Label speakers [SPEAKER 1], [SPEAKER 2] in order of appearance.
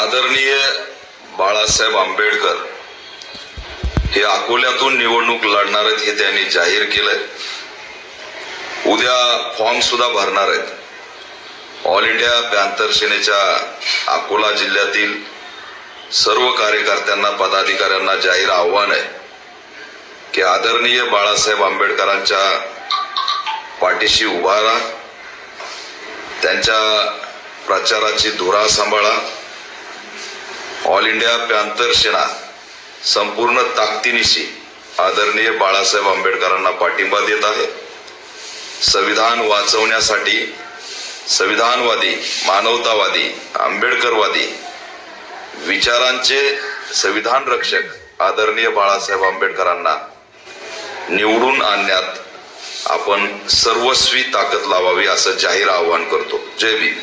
[SPEAKER 1] आदरणीय बाळासाहेब आंबेडकर हे अकोल्यातून निवडणूक लढणार आहेत हे त्यांनी जाहीर केलंय. उद्या फॉर्म सुद्धा भरणार आहेत. ऑल इंडिया पॅन्थर सेनेच्या अकोला जिल्ह्यातील सर्व कार्यकर्त्यांना पदाधिकाऱ्यांना जाहीर आव्हान आहे की आदरणीय बाळासाहेब आंबेडकरांच्या पाठीशी उभा राहा त्यांच्या प्रचाराची धुरा सांभाळा ऑल इंडिया पॅन्थर सेना संपूर्ण ताकदीनिशी आदरणीय बाळासाहेब आंबेडकरांना पाठिंबा देत आहे. संविधान वाचवण्यासाठी संविधानवादी मानवतावादी आंबेडकरवादी विचारांचे संविधान रक्षक आदरणीय बाळासाहेब आंबेडकरांना निवडून आणण्यात आपण सर्वस्वी ताकद लावावी असं जाहीर आवाहन करतो. जय भीम.